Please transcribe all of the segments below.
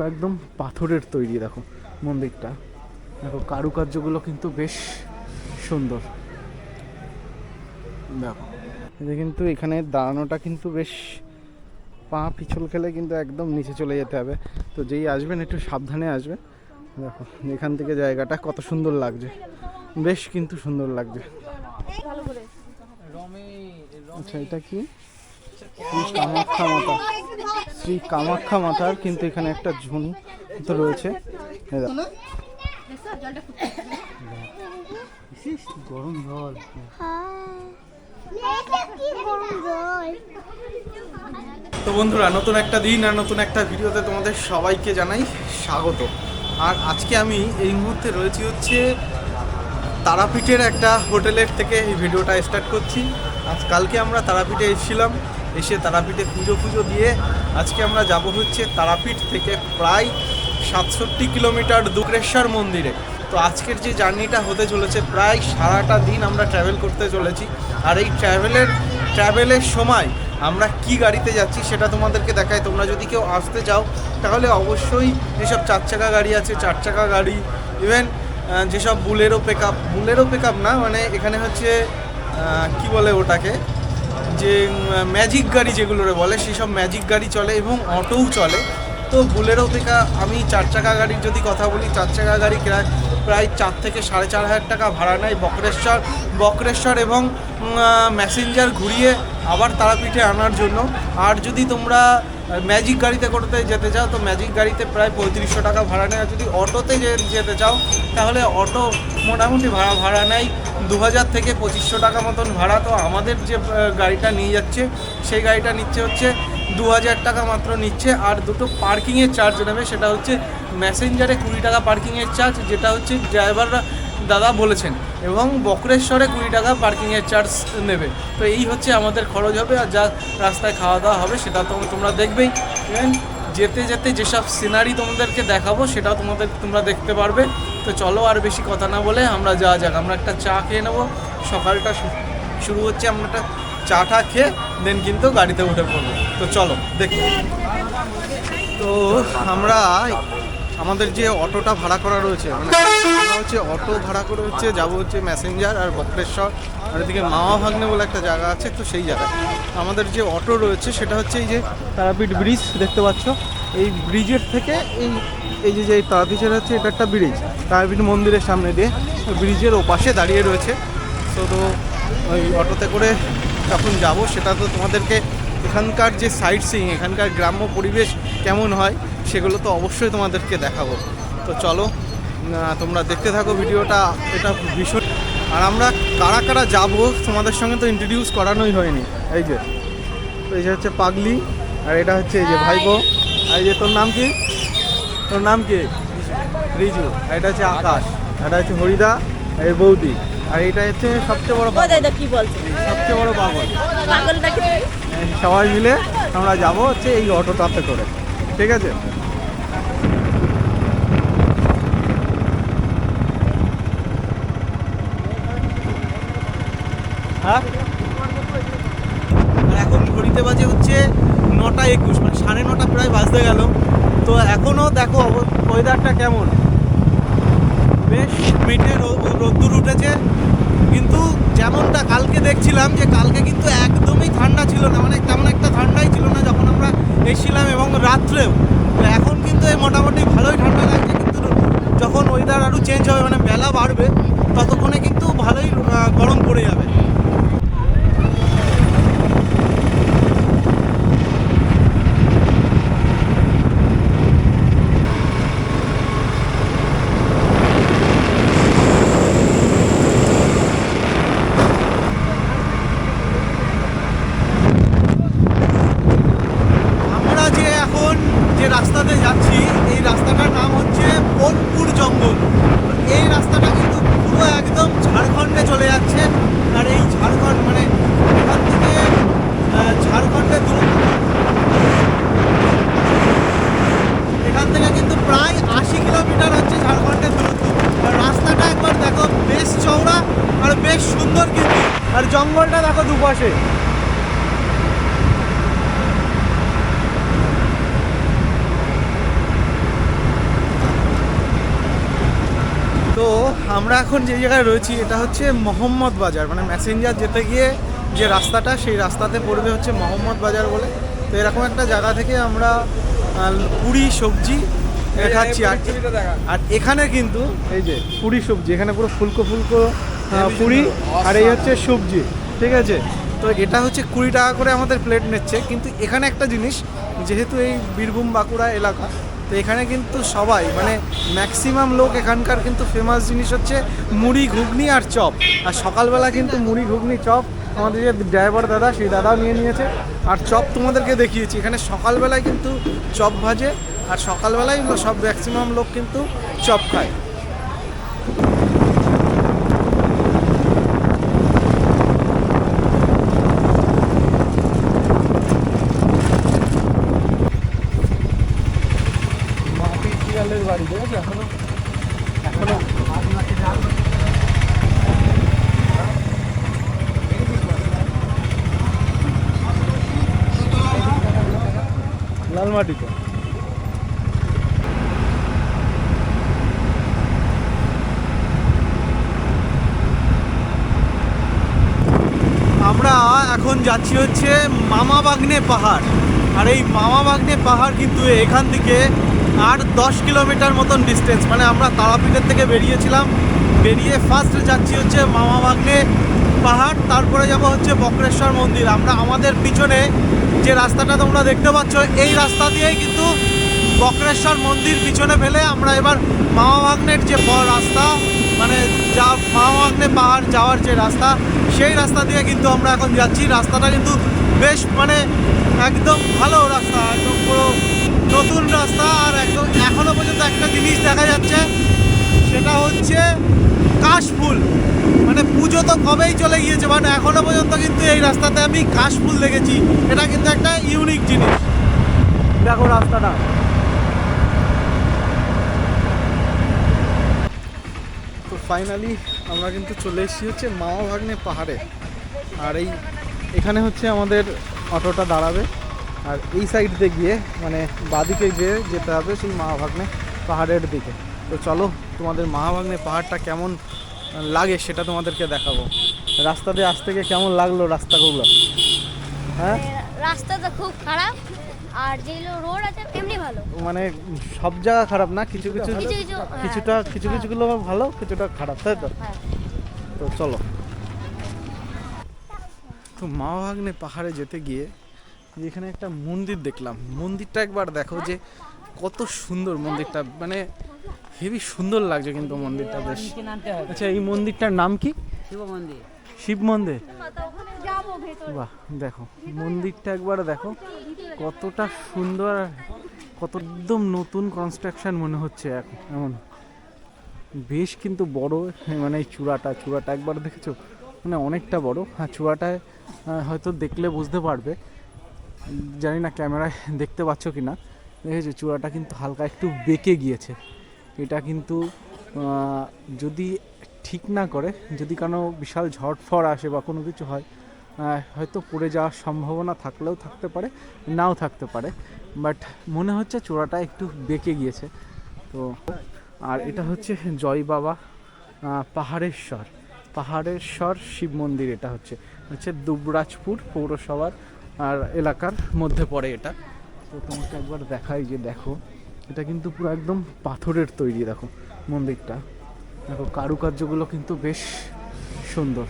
পুরো একদম পাথরের তৈরি দেখো মন্দিরটা। দেখো কারুকার্যগুলো কিন্তু বেশ সুন্দর। দেখো এটা কিন্তু এখানে দাঁড়ানোটা কিন্তু বেশ পা পিছল খেলে কিন্তু একদম নিচে চলে যেতে হবে। তো যেই আসবেন একটু সাবধানে আসবেন। দেখো এখান থেকে জায়গাটা কত সুন্দর লাগছে। বেশ কিন্তু সুন্দর লাগছে। আচ্ছা এটা কি? শ্রী কামাখ্যা মাতা। শ্রী কামাখ্যা মাতার কিন্তু এখানে একটা ঝুনি তো রয়েছে। গরম জল তো বন্ধুরা নতুন একটা দিন আর নতুন একটা ভিডিওতে তোমাদের সবাইকে জানাই স্বাগত। আর আজকে আমি এই মুহূর্তে রয়েছি হচ্ছে তারাপীঠের একটা হোটেলের থেকে এই ভিডিওটা স্টার্ট করছি। আজ কালকে আমরা তারাপীঠে এসেছিলাম। এসে তারাপীঠে পুজো পুজো দিয়ে আজকে আমরা যাব হচ্ছে তারাপীঠ থেকে প্রায় সাতষট্টি কিলোমিটার দুগ্রেশ্বর মন্দিরে। তো আজকের যে জার্নিটা হতে চলেছে, প্রায় সারাটা দিন আমরা ট্রাভেল করতে চলেছি। আর এই ট্রাভেলের ট্রাভেলের সময় আমরা কি গাড়িতে যাচ্ছি সেটা তোমাদেরকে দেখাই। তোমরা যদি কেউ আসতে চাও, তাহলে অবশ্যই যেসব চার চাকা গাড়ি আছে, চার চাকা গাড়ি ইভেন যেসব Bolero pick up Bolero pick up না মানে এখানে হচ্ছে কি বলে ওটাকে? যে ম্যাজিক গাড়ি যেগুলোরে বলে, সেসব ম্যাজিক গাড়ি চলে এবং অটোও চলে। তো বুলেরো থেকে আমি চার চাকা গাড়ির যদি কথা বলি, চার চাকা গাড়ি প্রায় চার থেকে সাড়ে চার হাজার টাকা ভাড়া নেয় বক্রেশ্বর। বক্রেশ্বর এবং ম্যাসেঞ্জার ঘুরিয়ে আবার তারাপীঠে আনার জন্য। আর যদি তোমরা ম্যাজিক গাড়িতে করতে যেতে চাও, তো ম্যাজিক গাড়িতে প্রায় পঁয়ত্রিশশো টাকা ভাড়া নেয় যদি অটোতে যেতে চাও, তাহলে অটো মোটামুটি ভাড়া ভাড়া নেয় দু হাজার থেকে পঁচিশশো টাকা মতন ভাড়া। তো আমাদের যে গাড়িটা নিয়ে যাচ্ছে, সেই গাড়িটা নিচ্ছে হচ্ছে দু হাজার টাকা মাত্র নিচ্ছে। আর দুটো পার্কিংয়ের চার্জ নেবে, সেটা হচ্ছে ম্যাসেঞ্জারে কুড়ি টাকা পার্কিংয়ের চার্জ যেটা হচ্ছে ড্রাইভাররা দাদা বলেছেন, এবং বক্রেশ্বরে কুড়ি টাকা পার্কিংয়ের চার্জ নেবে। তো এই হচ্ছে আমাদের খরচ হবে, আর যা রাস্তায় খাওয়া দাওয়া হবে সেটা তো তোমরা দেখবেই। যেতে যেতে যেসব সিনারি তোমাদেরকে দেখাবো, সেটাও তোমাদের, তোমরা দেখতে পারবে। তো চলো আর বেশি কথা না বলে আমরা যাওয়া যাক, আমরা একটা চা খেয়ে নেব। সকালটা শুরু হচ্ছে আমরা একটা চাটা খেয়ে দেন কিন্তু গাড়িতে উঠে পড়ব। তো চলো, দেখি। তো আমরা আমাদের যে অটোটা ভাড়া করা রয়েছে মানে হচ্ছে অটো ভাড়া করে হচ্ছে যাব হচ্ছে ম্যাসেঞ্জার আর বক্রেশ্বর আর এদিকে মামা ভাগ্নে বলে একটা জায়গা আছে তো সেই জায়গায়। আমাদের যে অটো রয়েছে সেটা হচ্ছে এই যে তারাপীঠ ব্রিজ দেখতে পাচ্ছ? এই ব্রিজের থেকে এই এই যে যে তারাপীঠের হচ্ছে এটা একটা ব্রিজ তারাপীঠ মন্দিরের সামনে দিয়ে। ব্রিজের ওপাশে দাঁড়িয়ে রয়েছে। তো তো ওই অটোতে করে যখন যাব সেটা তো তোমাদেরকে এখানকার যে সাইট সিইং এখানকার গ্রাম্য পরিবেশ কেমন হয় সেগুলো তো অবশ্যই তোমাদেরকে দেখাবো। তো চলো তোমরা দেখতে থাকো ভিডিওটা এটা ভীষণ। আর আমরা কারা কারা যাব তোমাদের সঙ্গে তো ইন্ট্রোডিউস করানোই হয়নি। এই যে তো এই যে হচ্ছে পাগলি আর এটা হচ্ছে এই যে ভাইপো। আর এই যে তোর নাম কি? তোর নাম কি? রিজু। আর এটা হচ্ছে আকাশ। এটা হচ্ছে হরিদা আর এই বৌদি। আর এটা হচ্ছে সবচেয়ে বড় কি বলছে? সবচেয়ে বড় পাগল। সবাই মিলে আমরা যাব হচ্ছে এই অটোটাতে করে। ঠিক আছে? হ্যাঁ? এখন ঘড়িতে বাজে হচ্ছে নটা একুশ মানে সাড়ে নটা প্রায় বাজতে গেল। তো এখনও দেখো ওয়েদারটা কেমন? বেশ মিটে রোদ্দুর উঠেছে, কিন্তু যেমনটা কালকে দেখছিলাম যে কালকে কিন্তু একদমই ঠান্ডা ছিল না মানে তেমন একটা ঠান্ডাই ছিল না যখন আমরা এসেছিলাম এবং রাত্রেও। এখন কিন্তু এই মোটামুটি ভালোই ঠান্ডা লাগছে, কিন্তু যখন ওয়েদার আরও চেঞ্জ হবে মানে বেলা বাড়বে, ততক্ষণে কিন্তু ভালোই গরম পড়ে যাবে আমরা যে এখন যে রাস্তাতে যাচ্ছি এই রাস্তাটার নাম হচ্ছে বোলপুর জঙ্গল এই রাস্তাটা কিন্তু পুরো একদম ঝাড়খণ্ডে চলে যাচ্ছে আর এই ঝাড়খণ্ড মানে এখান থেকে আহ, ঝাড়খণ্ডের দূরত্ব এখান থেকে কিন্তু প্রায় আশি কিলোমিটার হচ্ছে ঝাড়খণ্ডের দূরত্ব আর রাস্তাটা একবার দেখো বেশ চওড়া আর বেশ সুন্দর কিন্তু আর জঙ্গলটা দেখো দুপাশে আমরা এখন যে জায়গায় রয়েছি এটা হচ্ছে মোহাম্মদ বাজার। মানে ম্যাসেঞ্জার যেতে গিয়ে যে রাস্তাটা সেই রাস্তাতে পড়বে হচ্ছে মোহাম্মদ বাজার বলে। তো এরকম একটা জায়গা থেকে আমরা পুরি সবজি খাচ্ছি আর আর এখানে কিন্তু এই যে পুরি সবজি। এখানে পুরো ফুলকো ফুলকো আহ, পুরি আর এই হচ্ছে সবজি। ঠিক আছে? তো এটা হচ্ছে কুড়ি টাকা করে আমাদের প্লেট নিচ্ছে। কিন্তু এখানে একটা জিনিস যেহেতু এই বীরভূম বাঁকুড়া এলাকা তো এখানে কিন্তু সবাই মানে ম্যাক্সিমাম লোক এখানকার কিন্তু ফেমাস জিনিস হচ্ছে মুড়ি, ঘুগনি আর চপ। আর সকালবেলা কিন্তু মুড়ি, ঘুগনি, চপ আমাদের যে ড্রাইভার দাদা, সেই দাদাও নিয়ে নিয়েছে। আর চপ তোমাদেরকে দেখিয়েছি। এখানে সকালবেলায় কিন্তু চপ ভাজে, আর সকালবেলায় সব ম্যাক্সিমাম লোক কিন্তু চপ খায় বাড়ি দেখেছ এখনও এখনও লাল মাটিতে। আমরা এখন যাচ্ছি হচ্ছে মামা বাগনে পাহাড়। আর এই মামা বাগনে পাহাড় কিন্তু এখান থেকে আর দশ কিলোমিটার মতন ডিস্টেন্স মানে আমরা তারাপীঠের থেকে বেরিয়েছিলাম, বেরিয়ে ফার্স্ট যাচ্ছি হচ্ছে মামা বাগনে পাহাড়, তারপরে যাব হচ্ছে বক্রেশ্বর মন্দির। আমরা আমাদের পিছনে যে রাস্তাটা তোমরা দেখতে পাচ্ছ, এই রাস্তা দিয়েই কিন্তু বক্রেশ্বর মন্দির পিছনে ফেলে আমরা এবার মামাভাগ্নের যে রাস্তা মানে যা মামাভাগ্নে পাহাড় যাওয়ার যে রাস্তা, সেই রাস্তা দিয়ে কিন্তু আমরা এখন যাচ্ছি। রাস্তাটা কিন্তু বেশ মানে একদম ভালো রাস্তা, একদম পুরো নতুন রাস্তা। আর একদম এখনও পর্যন্ত একটা জিনিস দেখা যাচ্ছে, সেটা হচ্ছে কাশফুল মানে পুজো তো কবেই চলে গিয়েছে বাট এখনও পর্যন্ত কিন্তু এই রাস্তাতে আমি কাশফুল দেখেছি। এটা কিন্তু একটা ইউনিক জিনিস। দেখো রাস্তাটা। তো ফাইনালি আমরা কিন্তু চলে এসেছি হচ্ছে মামা ভাগ্নে পাহাড়ে। আর এই এখানে হচ্ছে আমাদের অটোটা দাঁড়াবে। আর এই সাইড দিয়ে গিয়ে মানে বাদিকে গিয়ে যেতে হবে সেই মামা ভাগ্নে পাহাড়ের দিকে। তো চলো তোমাদের মামাভাগ্নে পাহাড়টা কেমন লাগে সেটা তোমাদেরকে দেখাবো। রাস্তা দিয়ে আসতে গিয়ে কেমন লাগল রাস্তাগুলো হ্যাঁ? রাস্তা তো খুব খারাপ আর যেগুলো রোড আছে এমনি ভালো। মানে সব জায়গা খারাপ না? কিছু কিছু হ্যাঁ, কিছুটা কিছু কিছুগুলো ভালো কিছুটা খারাপ তাই তো? হ্যাঁ। তো চলো। তো মাওয়াগ্নে পাহাড়ে যেতে গিয়ে যেখানে একটা মন্দির দেখলাম। মন্দিরটা একবার দেখো যে কত সুন্দর মন্দিরটা। মানে হেভি সুন্দর লাগছে কিন্তু মন্দিরটা বেশ। আচ্ছা এই মন্দিরটার নাম কি? শিব মন্দির। শিব মন্দির? বাহ দেখো মন্দিরটা একবার দেখো কতটা সুন্দর আর কত একদম নতুন কনস্ট্রাকশন মনে হচ্ছে এখন এমন। বেশ কিন্তু বড় মানে এই চূড়াটা চূড়াটা একবার দেখেছ? মানে অনেকটা বড়। হ্যাঁ চূড়াটায় হয়তো দেখলে বুঝতে পারবে। জানি না ক্যামেরায় দেখতে পাচ্ছ কি না দেখেছ চূড়াটা কিন্তু হালকা একটু বেঁকে গিয়েছে। এটা কিন্তু যদি ঠিক না করে, যদি কোনো বিশাল ঝড় ফড় আসে বা কোনো কিছু হয় হয়তো পড়ে যাওয়ার সম্ভাবনা থাকলেও থাকতে পারে, নাও থাকতে পারে। বাট মনে হচ্ছে চূড়াটা একটু বেঁকে গিয়েছে। তো, আর এটা হচ্ছে জয় বাবা পাহাড়েশ্বর। পাহাড়েশ্বর শিব মন্দির এটা হচ্ছে। হচ্ছে দুবরাজপুর পৌরসভার, আর এলাকার মধ্যে পড়ে এটা। তো তোমাকে একবার দেখাই যে দেখো। এটা কিন্তু পুরো একদম পাথরের তৈরি, দেখো, মন্দিরটা। দেখো, কারুকার্যগুলো কিন্তু বেশ সুন্দর।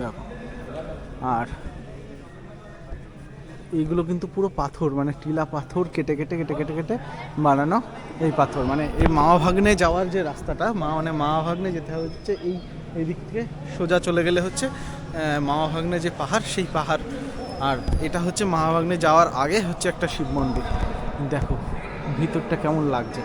দেখো, আর এইগুলো কিন্তু পুরো পাথর মানে টিলা পাথর কেটে কেটে কেটে কেটে কেটে বানানো এই পাথর। মানে এই মামা ভাগ্নে যাওয়ার যে রাস্তাটা, মা মানে মামা ভাগ্নে যেতে হচ্ছে এই এই দিক থেকে, সোজা চলে গেলে হচ্ছে মামা ভাগ্নে যে পাহাড়, সেই পাহাড়। আর এটা হচ্ছে মামা ভাগ্নে যাওয়ার আগে হচ্ছে একটা শিব মন্দির। দেখো ভিতরটা কেমন লাগছে?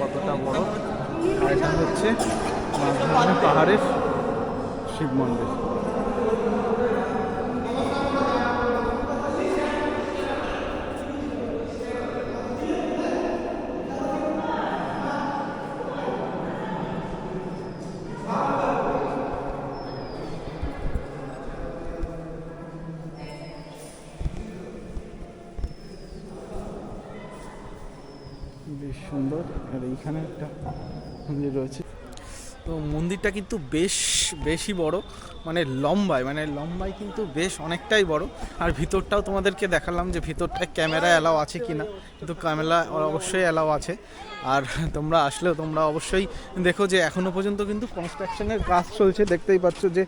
কতটা বড়? আর এটা হচ্ছে পাহাড়ের শিব মন্দির। আর এইখানে একটা মন্দির রয়েছে। তো মন্দিরটা কিন্তু বেশ, বেশি বড় মানে লম্বায় মানে লম্বায় কিন্তু বেশ অনেকটাই বড়। আর ভিতরটাও তোমাদেরকে দেখালাম যে ভিতরটা ক্যামেরা অ্যালাও আছে কি না কিন্তু ক্যামেরা অবশ্যই অ্যালাও আছে। আর তোমরা আসলেও, তোমরা অবশ্যই দেখো যে এখনও পর্যন্ত কিন্তু কনস্ট্রাকশনের কাজ চলছে। দেখতেই পাচ্ছ যে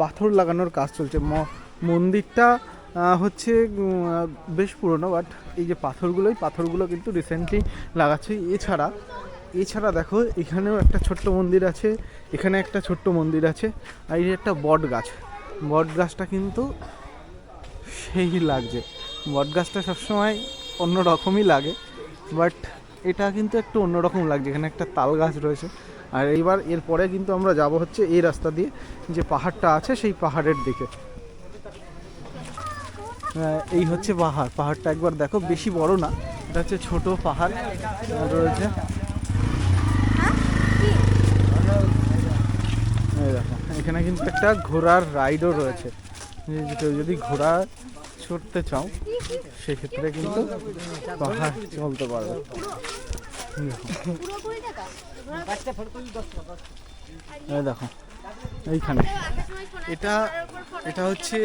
পাথর লাগানোর কাজ চলছে। মন্দিরটা হচ্ছে বেশ পুরনো বাট এই যে পাথরগুলোই, পাথরগুলো কিন্তু রিসেন্টলি লাগাচ্ছে। এছাড়া এছাড়া দেখো, এখানেও একটা ছোট্ট মন্দির আছে, এখানে একটা ছোট্ট মন্দির আছে, আর এই একটা বট গাছ। বট গাছটা কিন্তু সেই লাগছে। বট গাছটা সবসময় অন্য রকমই লাগে, বাট এটা কিন্তু একটু অন্যরকম লাগছে। এখানে একটা তাল গাছ রয়েছে। আর এইবার এরপরে কিন্তু আমরা যাব হচ্ছে এই রাস্তা দিয়ে, যে পাহাড়টা আছে সেই পাহাড়ের দিকে। এই হচ্ছে পাহাড়। পাহাড়টা একবার দেখো, বেশি বড় না, এটা হচ্ছে ছোটো পাহাড় রয়েছে এই দেখো এখানে কিন্তু একটা ঘোড়ার রাইডও রয়েছে। যদি ঘোড়া চড়তে চাও, সেক্ষেত্রে কিন্তু পাহাড় চলতে পারবে। দেখো। এইখানে। এটা এটা হচ্ছে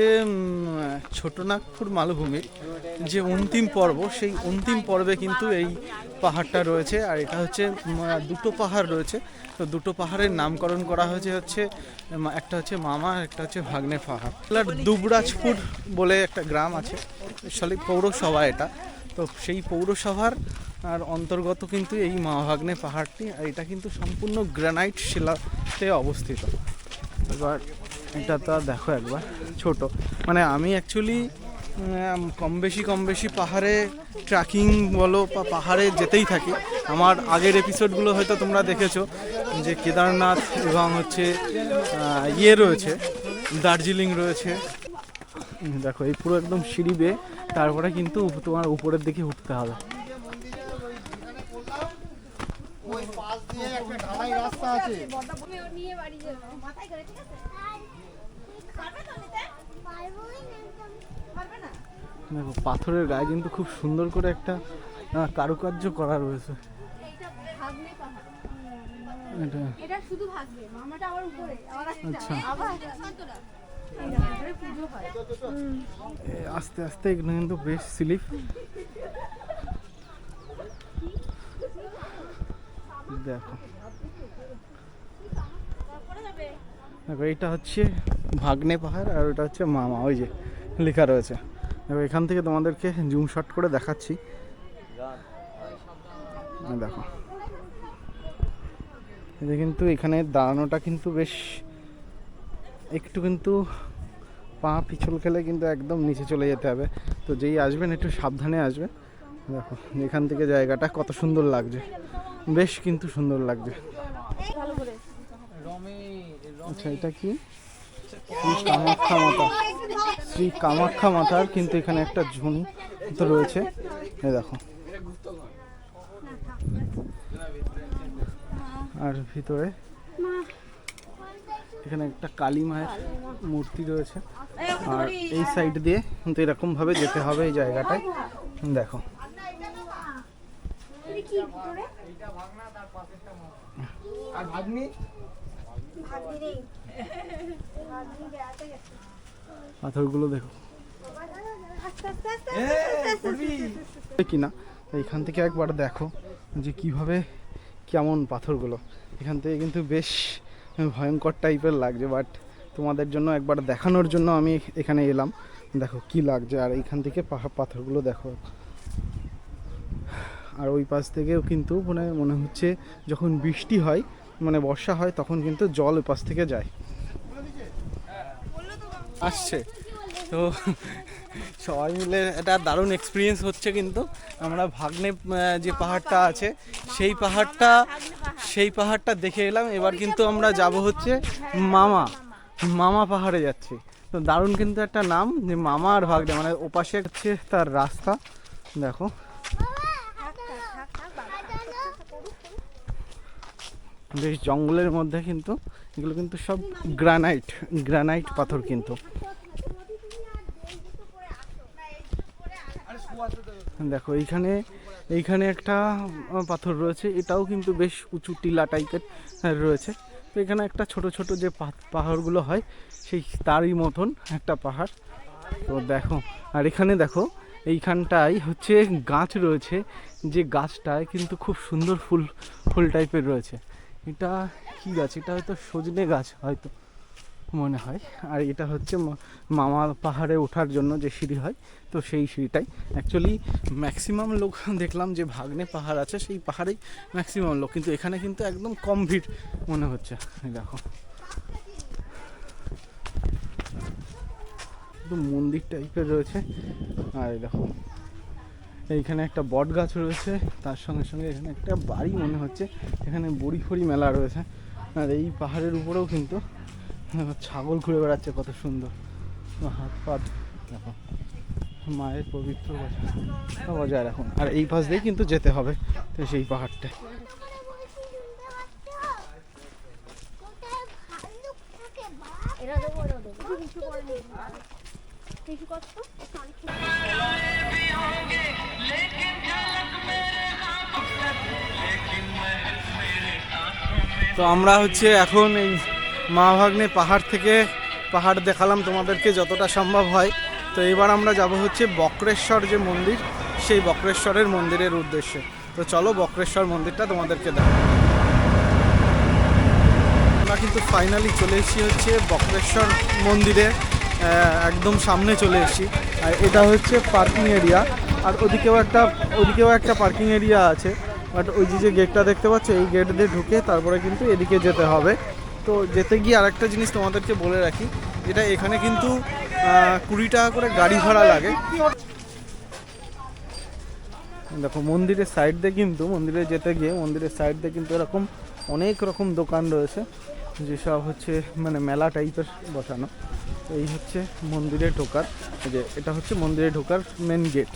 ছোটনাগপুর মালভূমির যে অন্তিম পর্ব, সেই অন্তিম পর্বে কিন্তু এই পাহাড়টা রয়েছে। আর এটা হচ্ছে দুটো পাহাড় রয়েছে। তো দুটো পাহাড়ের নামকরণ করা হয়েছে হচ্ছে একটা হচ্ছে মামা একটা হচ্ছে ভাগ্নে পাহাড় দুবরাজপুর বলে একটা গ্রাম আছে সলি পৌরসভা এটা। তো সেই পৌরসভার, আর অন্তর্গত কিন্তু এই মহাভাগ্নে পাহাড়টি, আর এটা কিন্তু সম্পূর্ণ গ্রানাইট শিলাতে অবস্থিত। এবার এটা তো দেখো একবার, ছোট। মানে আমি অ্যাকচুয়ালি কম বেশি কম বেশি পাহাড়ে ট্রেকিং বলো বা পাহাড়ে যেতেই থাকি। আমার আগের এপিসোডগুলো হয়তো তোমরা দেখেছ, যে কেদারনাথ এবং হচ্ছে ইয়ে রয়েছে, দার্জিলিং রয়েছে। দেখো, এই পুরো একদম সিঁড়ি বেয়ে, তারপরে কিন্তু তোমার উপরের দিকে উঠতে হবে। নিয়ে বাড়ি যাব। মাথায় করে ঠিক আছে? পারবে তো নিতে? পারবে না? দেখো পাথরের গায়ে কিন্তু খুব সুন্দর করে একটা কারুকার্য করা রয়েছে। এইটা ভাগ্নে পাহাড়। এটা। এটা শুধু ভাগ্নে মামাটা আবার উপরে আবার আচ্ছা। হয়। আস্তে আস্তে এগুলো কিন্তু বেশ স্লিপ। দেখো। দেখো এটা হচ্ছে ভাগ্নে পাহাড় আর ওটা হচ্ছে মামা ওই যে লেখা রয়েছে। দেখো এখান থেকে তোমাদেরকে জুম শট করে দেখাচ্ছি। দেখো। এটা কিন্তু এখানে দাঁড়ানোটা কিন্তু বেশ একটু কিন্তু পা পিছল খেলে কিন্তু একদম নিচে চলে যেতে হবে। তো যেই আসবেন একটু সাবধানে আসবেন। দেখো এখান থেকে জায়গাটা কত সুন্দর লাগছে। বেশ কিন্তু সুন্দর লাগছে। ভালো করে আচ্ছা এটা কি? শ্রী কামাখ্যা মাতা। শ্রী কামাখ্যা মাতার কিন্তু এখানে একটা ঝুনি তো রয়েছে। এই দেখো। আর ভিতরে এখানে একটা কালী মায়ের মূর্তি রয়েছে। আর এই সাইড দিয়ে কিন্তু এরকম ভাবে যেতে হবে এই জায়গাটায়। দেখো। আর ভাগ্নি ভাগ্নি নেই ভাগ্নি বেড়াতে গেছে পাথরগুলো দেখো। আস্তে আস্তে আস্তে এ, পড়বি? কিনা এইখান থেকে একবার দেখো যে কীভাবে কেমন পাথরগুলো। এখান থেকে কিন্তু বেশ ভয়ঙ্কর টাইপের লাগছে বাট তোমাদের জন্য একবার দেখানোর জন্য আমি এখানে এলাম। দেখো কি লাগছে আর এইখান থেকে পাথরগুলো দেখো। আর ওই পাশ থেকেও কিন্তু মানে মনে হচ্ছে যখন বৃষ্টি হয় মানে বর্ষা হয়, তখন কিন্তু জল ওই পাশ থেকে যায়। আসছে। তো সবাই মিলে একটা দারুণ এক্সপিরিয়েন্স হচ্ছে কিন্তু। আমরা ভাগ্নে যে পাহাড়টা আছে, সেই পাহাড়টা সেই পাহাড়টা দেখে এলাম। এবার কিন্তু আমরা যাব হচ্ছে মামা মামা পাহাড়ে যাচ্ছি। তো দারুণ কিন্তু একটা নাম, যে মামা আর ভাগ্নে মানে ওপাশে হচ্ছে তার রাস্তা। দেখো। বেশ জঙ্গলের মধ্যে কিন্তু এগুলো কিন্তু সব গ্রানাইট গ্রানাইট পাথর কিন্তু। দেখো, এইখানে এইখানে একটা পাথর রয়েছে। এটাও কিন্তু বেশ উঁচু টিলা টাইপের রয়েছে। তো এখানে একটা ছোট ছোট যে পাহাড়গুলো হয়, সেই তারই মতন একটা পাহাড়। তো দেখো, আর এখানে দেখো, এইখানটায় হচ্ছে গাছ রয়েছে। যে গাছটায় কিন্তু খুব সুন্দর ফুল ফুল টাইপের রয়েছে। এটা কি গাছ? এটা হয়তো সজনে গাছ হয়তো মনে হয়। আর এটা হচ্ছে মামা পাহাড়ে ওঠার জন্য যে সিঁড়ি হয়, তো সেই সিঁড়িটাই। অ্যাকচুয়ালি ম্যাক্সিমাম লোক দেখলাম যে ভাগ্নে পাহাড় আছে, সেই পাহাড়েই ম্যাক্সিমাম লোক। কিন্তু এখানে কিন্তু একদম কম ভিড় মনে হচ্ছে। দেখো। মন্দির টাইপের রয়েছে। আর দেখো। এইখানে একটা বট গাছ রয়েছে তার সঙ্গে সঙ্গে এখানে একটা বাড়ি মনে হচ্ছে এখানে বড়ি ফড়ি মেলা রয়েছে। আর এই পাহাড়ের উপরেও কিন্তু ছাগল ঘুরে বেড়াচ্ছে কত সুন্দর। হাত পাত দেখো। মায়ের পবিত্র বজায় রাখুন আর এই পাশ দিয়েই কিন্তু যেতে হবে তো সেই পাহাড়টা এরা দেবো তো আমরা হচ্ছে এখন এই মা ভাগ্নে পাহাড় থেকে পাহাড় দেখালাম তোমাদেরকে যতটা সম্ভব হয়। তো এবার আমরা যাব হচ্ছে বক্রেশ্বর যে মন্দির, সেই বক্রেশ্বরের মন্দিরের উদ্দেশ্যে। তো চলো বক্রেশ্বর মন্দিরটা তোমাদেরকে দেখ আমরা কিন্তু ফাইনালি চলে এসেছি হচ্ছে বক্রেশ্বর মন্দিরে। একদম সামনে চলে এসেছি। আর এটা হচ্ছে পার্কিং এরিয়া আর ওদিকেও একটা ওদিকেও একটা পার্কিং এরিয়া আছে। বাট ওই যে গেটটা দেখতে পাচ্ছ, এই গেট দিয়ে ঢুকে তারপরে কিন্তু এদিকে যেতে হবে। তো যেতে গিয়ে আরেকটা জিনিস তোমাদেরকে বলে রাখি, যেটা এখানে কিন্তু কুড়ি টাকা করে গাড়ি ভাড়া লাগে। দেখো, মন্দিরের সাইড দিয়ে কিন্তু, মন্দিরে যেতে গিয়ে মন্দিরের সাইড দিয়ে কিন্তু এরকম অনেক রকম দোকান রয়েছে, যেসব হচ্ছে মানে মেলা টাইপের বসানো। এই হচ্ছে মন্দিরে ঢোকার যে এটা হচ্ছে মন্দিরে ঢোকার মেন গেট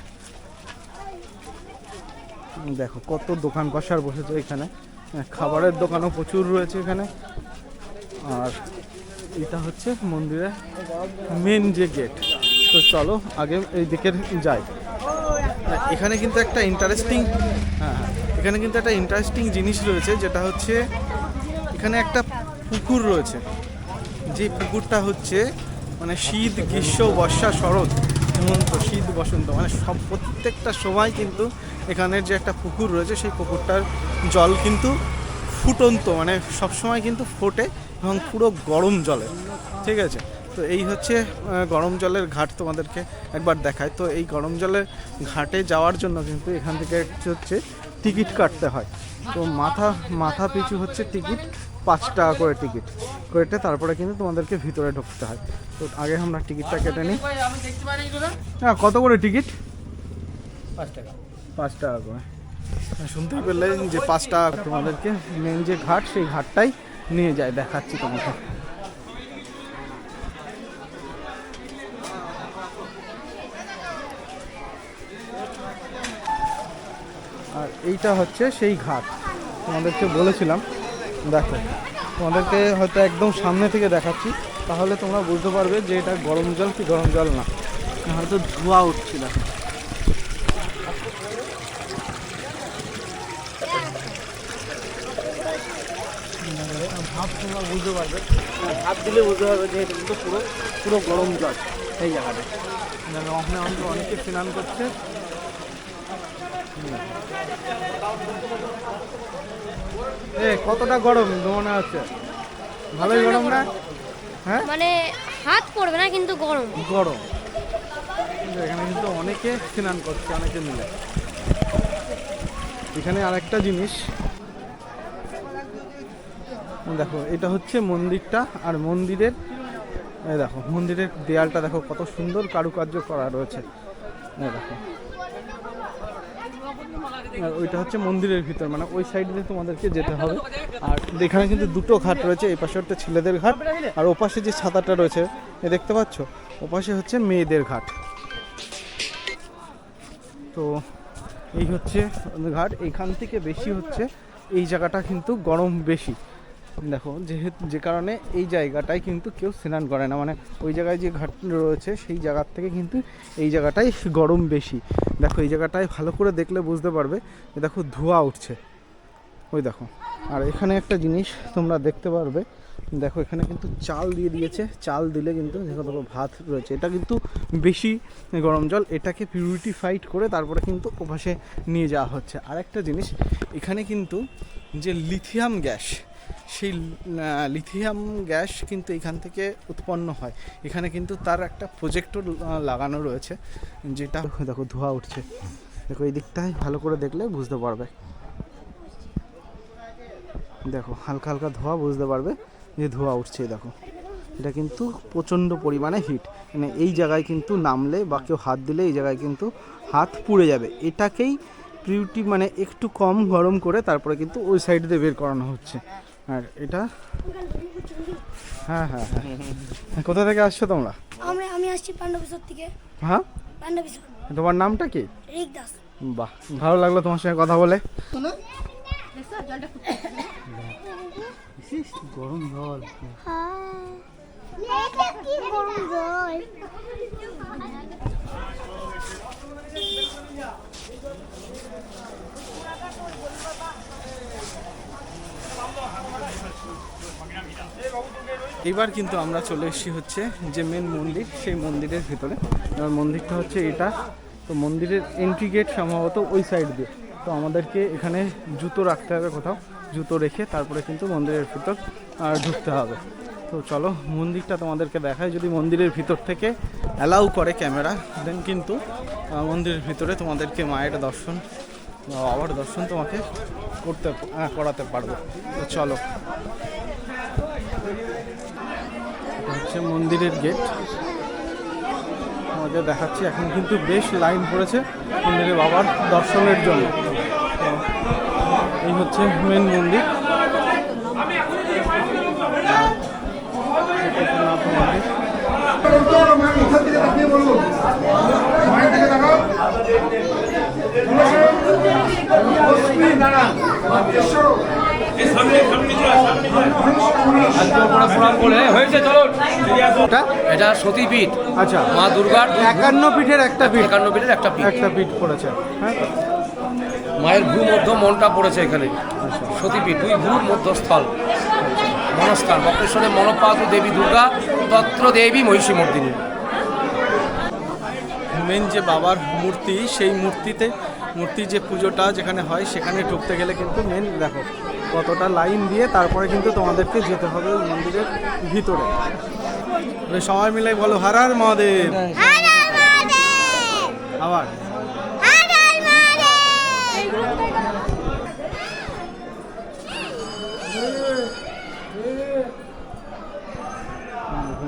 দেখো কত দোকান পাশার বসেছে এখানে। হ্যাঁ, খাবারের দোকানও প্রচুর রয়েছে এখানে। আর এটা হচ্ছে মন্দিরের মেন যে গেট তো চলো আগে এই দিকের যাই। হ্যাঁ, এখানে কিন্তু একটা ইন্টারেস্টিং হ্যাঁ হ্যাঁ, এখানে কিন্তু একটা ইন্টারেস্টিং জিনিস রয়েছে যেটা হচ্ছে এখানে একটা পুকুর রয়েছে। যে পুকুরটা হচ্ছে মানে শীত, গ্রীষ্ম, বর্ষা, শরৎ, হেমন্ত, শীত, বসন্ত মানে সব প্রত্যেকটা সময় কিন্তু এখানের যে একটা পুকুর রয়েছে, সেই পুকুরটার জল কিন্তু ফুটন্ত মানে সব সময় কিন্তু ফোটে এবং পুরো গরম জলে। ঠিক আছে? তো এই হচ্ছে গরম জলের ঘাট তোমাদেরকে একবার দেখায়। তো এই গরম জলের ঘাটে যাওয়ার জন্য কিন্তু এখান থেকে হচ্ছে টিকিট কাটতে হয়। তো মাথা মাথা পিছু হচ্ছে টিকিট। পাঁচ টাকা করে টিকিট কেটে তারপরে কিন্তু তোমাদেরকে ভিতরে ঢুকতে হয়। তো আগে আমরা টিকিটটা কেটে নিই। হ্যাঁ কত করে টিকিট? পাঁচ টাকা। পাঁচ টাকা করে। শুনতে পেলে যে পাঁচ টাকা তোমাদেরকে মেন যে ঘাট সেই ঘাটটাই নিয়ে যায় দেখাচ্ছি তোমাকে। আর এইটা হচ্ছে সেই ঘাট। তোমাদেরকে বলেছিলাম দেখো তোমাদেরকে হয়তো একদম সামনে থেকে দেখাচ্ছি তাহলে তোমরা বুঝতে পারবে যে এটা গরম জল কি গরম জল না। হয়তো ধোঁয়া উঠছিল ভাব তোমরা বুঝতে পারবে। ভাব দিলে বুঝতে পারবে যে এটা কিন্তু পুরো পুরো গরম জল এই জায়গাটা। দেখো, ওখানে অনেকে স্নান করছে। এ কতটা গরম? মনে হচ্ছে। ভালোই গরম না? হ্যাঁ? মানে হাত পড়বে না কিন্তু গরম। গরম। এখানে কিন্তু অনেকে স্নান করছে অনেকে মিলে। এখানে আরেকটা জিনিস। দেখো এটা হচ্ছে মন্দিরটা আর মন্দিরের দেখো মন্দিরের দেয়ালটা দেখো কত সুন্দর কারুকার্য করা রয়েছে। দেখো। আর ওইটা হচ্ছে মন্দিরের ভিতর মানে ওই সাইড দিয়ে তোমাদেরকে যেতে হবে। আর এখানে কিন্তু দুটো ঘাট রয়েছে, এই পাশে হচ্ছে ছেলেদের ঘাট, আর ওপাশে যে ছাতাটা রয়েছে, এ দেখতে পাচ্ছ? ওপাশে হচ্ছে মেয়েদের ঘাট। তো এই হচ্ছে ঘাট এইখান থেকে বেশি হচ্ছে, এই জায়গাটা কিন্তু গরম বেশি। দেখো, যেহেতু, যে কারণে এই জায়গাটায় কিন্তু কেউ স্নান করে না। মানে ওই জায়গায় যে ঘাট রয়েছে, সেই জায়গার থেকে কিন্তু এই জায়গাটায় গরম বেশি। দেখো, এই জায়গাটায় ভালো করে দেখলে বুঝতে পারবে যে দেখো, ধোঁয়া উঠছে। ওই দেখো, আর এখানে একটা জিনিস তোমরা দেখতে পারবে। দেখো, এখানে কিন্তু চাল দিয়ে দিয়েছে। চাল দিলে কিন্তু দেখো দেখো, ভাত রয়েছে। এটা কিন্তু বেশি গরম জল। এটাকে পিউরিটিফাইড করে তারপরে কিন্তু ওপাশে নিয়ে যাওয়া হচ্ছে। আর একটা জিনিস, এখানে কিন্তু যে লিথিয়াম গ্যাস সেই লিথিয়াম গ্যাস কিন্তু এখান থেকে উৎপন্ন হয়। এখানে কিন্তু তার একটা প্রজেক্টর লাগানো রয়েছে, যেটা দেখো ধোঁয়া উঠছে। দেখো, এই দিকটায় ভালো করে দেখলে বুঝতে পারবে। দেখো, হালকা হালকা ধোঁয়া বুঝতে পারবে যে ধোঁয়া উঠছে, দেখো। এটা কিন্তু প্রচণ্ড পরিমাণে হিট মানে এই জায়গায় কিন্তু নামলে বা কেউ হাত দিলে এই জায়গায় কিন্তু হাত পুড়ে যাবে। এটাকেই পিউরিটি মানে একটু কম গরম করে তারপরে কিন্তু ওই সাইড দিয়ে বের করানো হচ্ছে। আর এটা? হ্যাঁ হ্যাঁ হ্যাঁ। কোথা থেকে আসছো তোমরা? আমি আমি আসছি পাণ্ডবেশ্বর থেকে। হ্যাঁ? পাণ্ডবেশ্বর। তোমার নামটা কি? রিক দাস। বাহ ভালো লাগল তোমার সঙ্গে কথা বলে। গরম জল। এটা গরম জল? এবার কিন্তু আমরা চলে এসেছি হচ্ছে যে মেন মন্দির সেই মন্দিরের ভিতরে। এবার মন্দিরটা হচ্ছে এটা। তো মন্দিরের এন্ট্রি গেট সম্ভবত ওই সাইড দিয়ে। তো আমাদেরকে এখানে জুতো রাখতে হবে কোথাও। জুতো রেখে তারপরে কিন্তু মন্দিরের ভিতর আহ, ঢুকতে হবে। তো চলো মন্দিরটা তোমাদেরকে দেখায় যদি মন্দিরের ভিতর থেকে অ্যালাউ করে ক্যামেরা দেন কিন্তু মন্দিরের ভিতরে তোমাদেরকে মায়ের দর্শন বাবার দর্শন তোমাকে করতে করাতে পারব। তো চলো। হচ্ছে মন্দিরের গেট। আমাদের দেখাচ্ছি, এখন কিন্তু বেশ লাইন পড়েছে মন্দিরে বাবার দর্শনের জন্য। এই হচ্ছে মেন মন্দির। মন্দির প্রণাম করে হয়েছে চলো এটা? এটা সতীপীঠ আচ্ছা। মা দুর্গার একান্ন পিঠের একটা পিঠ। একান্ন পীঠের একটা পীঠ। একটা পিঠ পড়েছে। হ্যাঁ। মায়ের ভূ মধ্য মনটা পড়েছে এখানে। সতীপীঠ দুই ভূর মধ্যস্থল। মনস্থান বক্রেশ্বরে মনপাত দেবী দুর্গা তত্র দেবী মহিষী মর্দিনী মেন যে বাবার মূর্তি সেই মূর্তিতে মূর্তির যে পুজোটা যেখানে হয় সেখানে ঢুকতে গেলে কিন্তু মেন দেখো কতটা লাইন দিয়ে তারপরে কিন্তু তোমাদেরকে যেতে হবে ওই মন্দিরের ভিতরে। সবাই মিলে বলো হার হার মহাদেব। আবার।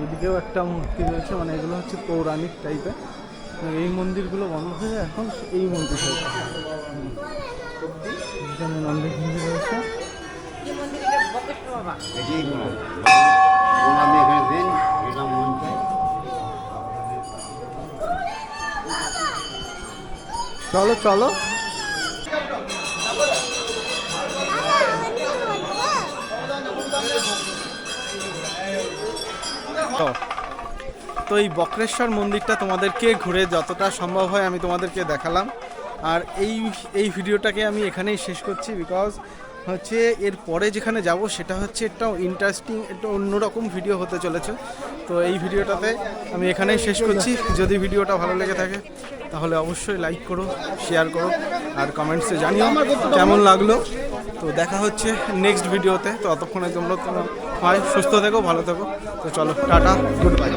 এদিকেও একটা মূর্তি রয়েছে মানে এগুলো হচ্ছে পৌরাণিক টাইপের এই মন্দিরগুলো বন্ধ হয়ে এখন এই মন্দির চলো চলো। তো এই বক্রেশ্বর মন্দিরটা তোমাদেরকে ঘুরে যতটা সম্ভব হয় আমি তোমাদেরকে দেখালাম। আর এই এই ভিডিওটাকে আমি এখানেই শেষ করছি বিকজ হচ্ছে এর পরে যেখানে যাব সেটা হচ্ছে একটা ইন্টারেস্টিং একটা অন্যরকম ভিডিও হতে চলেছে। তো এই ভিডিওটাতে আমি এখানেই শেষ করছি। যদি ভিডিওটা ভালো লেগে থাকে, তাহলে অবশ্যই লাইক করো শেয়ার করো, আর কমেন্টসে জানিও কেমন লাগল। তো দেখা হচ্ছে নেক্সট ভিডিওতে তো। ততক্ষণে তোমরা তোমরা হয়, সুস্থ থেকো, ভালো থেকো। তো চলো, টাটা গুড বাই